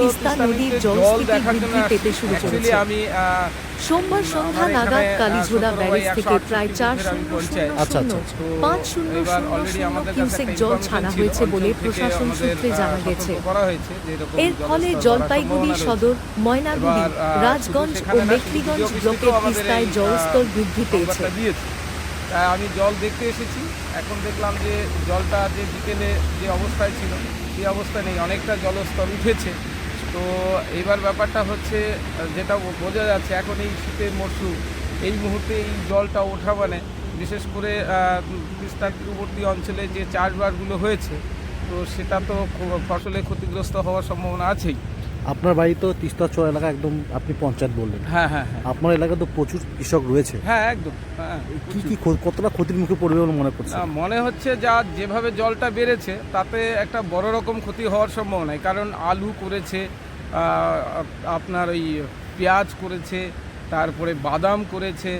তিস্তা নদীর বৃদ্ধি পেতে শুরু করেছে। সোমবার সন্ধ্যা নাগাদ এখানে, ব্যারেজ থেকে প্রায় চার শূন্য শূন্য আচ্ছা, আচ্ছা, তো পাঁচ শূন্য শূন্য শূন্য কিউসেক জল ছাড়া হয়েছে বলে প্রশাসন সূত্রে জানা গেছে। এর ফলে জলপাইগুড়ি সদর ময়নাগুড়ি রাজগঞ্জ ও মেখলিগঞ্জ ব্লকের তিস্তায় জলস্তর বৃদ্ধি পেয়েছে। তাই আমি জল দেখতে এসেছি। এখন দেখলাম যে জলটা যে বিকেলে যে অবস্থায় ছিল সেই অবস্থা নেই। অনেকটা জলস্তর উঠেছে। তো এবার ব্যাপারটা হচ্ছে যেটা বোঝা যাচ্ছে এখন এই শীতের মরশুম এই মুহূর্তে এই জলটা ওঠা মানে বিশেষ করে তিস্তার তীরবর্তী অঞ্চলে যে চাষবাসগুলো হয়েছে তো সেটা তো ফসলে ক্ষতিগ্রস্ত হওয়ার সম্ভাবনা আছেই। আপনার বাড়ি তো তিস্তা চর এলাকা একদম আপনি পঞ্চায়েত বললেন। হ্যাঁ হ্যাঁ হ্যাঁ। আপনার এলাকায় তো প্রচুর কৃষক রয়েছে। হ্যাঁ একদম হ্যাঁ। কি কি কতটা ক্ষতির মুখে পড়বে বলে মনে করছে মনে হচ্ছে যা যেভাবে জলটা বেড়েছে তাতে একটা বড় রকম ক্ষতি হওয়ার সম্ভাবনা কারণ আলু করেছে আপনার ওই পেঁয়াজ করেছে তারপরে বাদাম করেছে।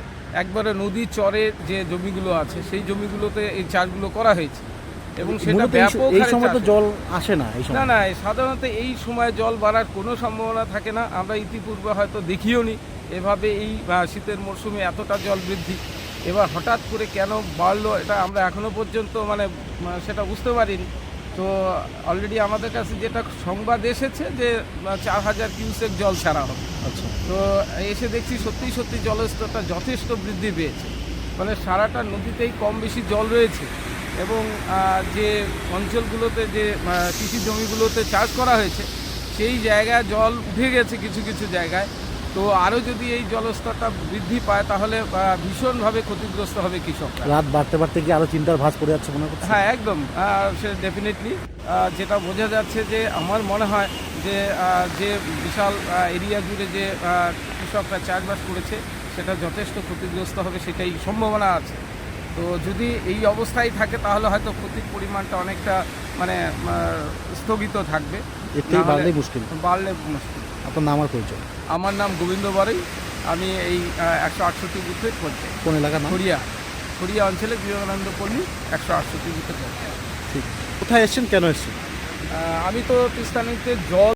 একবারে নদী চরে যে জমিগুলো আছে সেই জমিগুলোতে এই চাষগুলো করা হয়েছে। এবং সেটা ব্যাপক এই সময় তো জল আসে না এই না না সাধারণত এই সময় জল বাড়ার কোনো সম্ভাবনা থাকে না। আমরা ইতিপূর্বে হয়তো দেখিও নি এভাবে এই শীতের মরশুমে এতটা জল বৃদ্ধি। এবার হঠাৎ করে কেন বাড়লো এটা আমরা এখনও পর্যন্ত মানে সেটা বুঝতে পারিনি। তো অলরেডি আমাদের কাছে যেটা সংবাদ এসেছে যে চার হাজার কিউসেক জল ছাড়া হবে আচ্ছা। তো এসে দেখছি সত্যি সত্যি জলস্তরটা যথেষ্ট বৃদ্ধি পেয়েছে। মানে সারাটা নদীতেই কম বেশি জল রয়েছে এবং যে অঞ্চলগুলোতে যে কৃষি জমিগুলোতে চাষ করা হয়েছে সেই জায়গায় জল উঠে গেছে কিছু কিছু জায়গায়। তো আরও যদি এই জলস্তরটা বৃদ্ধি পায় তাহলে ভীষণভাবে ক্ষতিগ্রস্ত হবে কৃষকরা। রাত বাড়তে বাড়তে কি আরও চিন্তার ভাঁজ পড়ে যাচ্ছে মনে করছে হ্যাঁ একদম। সে ডেফিনেটলি যেটা বোঝা যাচ্ছে যে আমার মনে হয় যে যে বিশাল এরিয়া জুড়ে যে কৃষকরা চাষবাস করেছে সেটা যথেষ্ট ক্ষতিগ্রস্ত হবে সেটাই সম্ভাবনা আছে। তো যদি এই অবস্থায় থাকে তাহলে হয়তো ক্ষতির পরিমাণটা অনেকটা মানে স্থগিত থাকবে। থেকে মুশকিল। বাড়লে মুশকিল। আপনার নাম আর পরিচয়? আমার নাম গোবিন্দ বাড়ি। আমি এই একশো আটষট্টি বুথে পঞ্চায়েত কোন এলাকা নাম? খড়িয়া খড়িয়া অঞ্চলে বিবেকানন্দ পল্লী একশো আটষট্টি বুথে পঞ্চায়েত ঠিক। কোথায় এসছেন? কেন এসছেন? আমি তো তিস্তানিতে জল